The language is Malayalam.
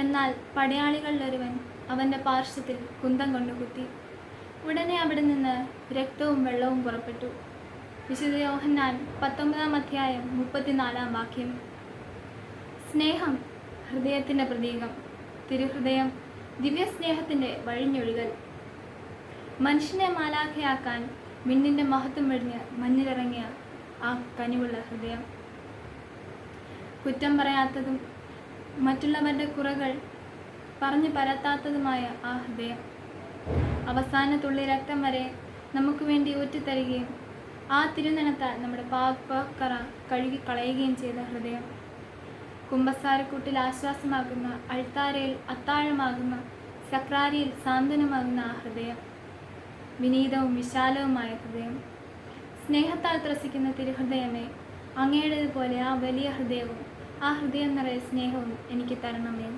എന്നാൽ പടയാളികളിലൊരുവൻ അവന്റെ പാർശ്വത്തിൽ കുന്തം കൊണ്ടു കുത്തി ഉടനെ അവിടെ നിന്ന് രക്തവും വെള്ളവും പുറപ്പെട്ടു. വിശുദ്ധ യോഹന്നാൻ പത്തൊമ്പതാം അധ്യായം മുപ്പത്തിനാലാം വാക്യം. സ്നേഹം ഹൃദയത്തിന്റെ പ്രതീകം തിരുഹൃദയം ദിവ്യസ്നേഹത്തിന്റെ വഴിഞ്ഞൊഴികൾ മനുഷ്യനെ മാലാഖയാക്കാൻ മിന്നിന്റെ മഹത്വം വെടിഞ്ഞ് മഞ്ഞിലിറങ്ങിയ ആ കനിവുള്ള ഹൃദയം. കുറ്റം പറയാത്തതും മറ്റുള്ളവരുടെ കുറകൾ പറഞ്ഞു പരത്താത്തതുമായ ആ ഹൃദയം. അവസാന തുള്ളി രക്തം വരെ നമുക്ക് വേണ്ടി ഊറ്റിത്തരികയും ആ തിരുനനത്താൽ നമ്മുടെ പാപ്പക്കറ കഴുകി കളയുകയും ചെയ്ത ഹൃദയം. കുമ്പസാരക്കൂട്ടിൽ ആശ്വാസമാകുന്ന അൾത്താരയിൽ അത്താഴമാകുന്ന സക്രാരിയിൽ സാന്ത്വനമാകുന്ന ആ ഹൃദയം. വിനീതവും വിശാലവുമായ ഹൃദയം. സ്നേഹത്താൽ ത്രസിക്കുന്ന തിരുഹൃദയമേ അങ്ങയുടേതുപോലെ ആ വലിയ ഹൃദയവും ആ ഹൃദയം നിറയെ സ്നേഹവും എനിക്ക് തരണമേ.